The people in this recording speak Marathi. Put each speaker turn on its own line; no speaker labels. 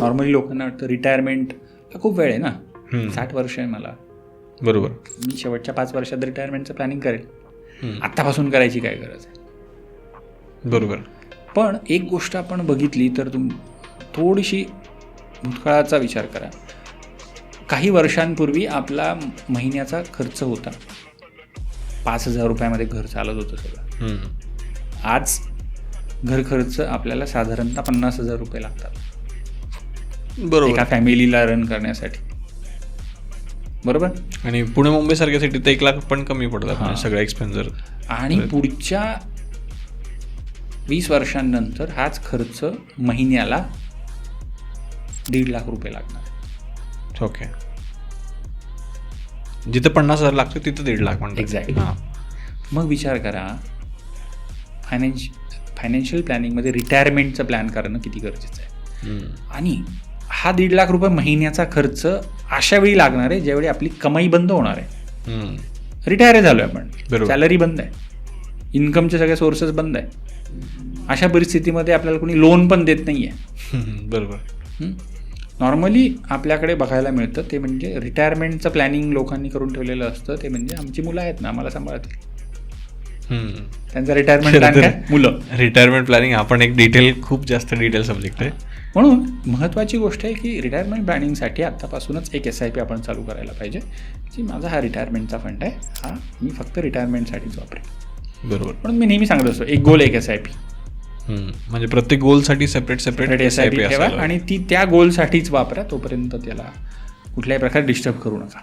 नॉर्मली लोकांना वाटतं रिटायरमेंट हा खूप वेळ आहे ना. साठ वर्ष आहे मला.
बरोबर.
मी शेवटच्या पाच वर्षात रिटायरमेंटचं प्लॅनिंग करेल. आत्तापासून करायची काय गरज आहे?
बरोबर.
पण एक गोष्ट आपण बघितली तर तुम थोडीशी भूतकाळाचा विचार करा. काही वर्षांपूर्वी आपला महिन्याचा खर्च होता. पाच हजार रुपयामध्ये घर चालत होतं सगळं. आज घर खर्च आपल्याला साधारणतः पन्नास हजार रुपये लागतात.
बरोबर
एका फॅमिलीला रन करण्यासाठी बरोबर
आणि पुणे मुंबई सारख्या सिटीत एक लाख पण कमी पडतात
हां.
म्हणजे सगळं एक्सपेन्स जर
आणि पुढच्या वीस वर्षांनंतर हाच खर्च महिन्याला दीड लाख रुपये लागणार
ओके जिथं पन्नास हजार लागतं तिथं दीड लाख म्हणतात. हां.
मग विचार करा फायनान्श फायनान्शियल प्लॅनिंगमध्ये रिटायरमेंटचं प्लॅन करणं किती गरजेचं आहे. आणि हा दीड लाख रुपये महिन्याचा खर्च अशा वेळी लागणार आहे ज्यावेळी आपली कमाई बंद होणार आहे. रिटायर झालो आहे आपण. सॅलरी बंद आहे. इन्कमचे सगळे सोर्सेस बंद आहे. अशा परिस्थितीमध्ये आपल्याला कोणी लोन पण देत नाही आहे.
बरोबर.
नॉर्मली आपल्याकडे बघायला मिळतं ते म्हणजे रिटायरमेंटचं प्लॅनिंग लोकांनी करून ठेवलेलं असतं ते म्हणजे आमची मुलं आहेत ना आम्हाला सांभाळतील. त्यांचा रिटायरमेंट प्लॅन काय मुलं.
रिटायरमेंट प्लॅनिंग हा पण एक डिटेल खूप जास्त डिटेल सब्जेक्ट आहे.
म्हणून महत्त्वाची गोष्ट आहे की रिटायरमेंट प्लॅनिंगसाठी आत्तापासूनच एक एस आय पी आपण चालू करायला पाहिजे की माझा हा रिटायरमेंटचा फंड आहे. हा मी फक्त रिटायरमेंटसाठीच वापरेन.
बरोबर.
म्हणून मी नेहमी सांगत असतो एक गोल एक एस आय पी.
म्हणजे प्रत्येक गोलसाठी separate separate
S I P ठेवा आणि ती त्या गोलसाठीच वापरा तोपर्यंत त्याला कुठल्याही प्रकारे डिस्टर्ब करू नका.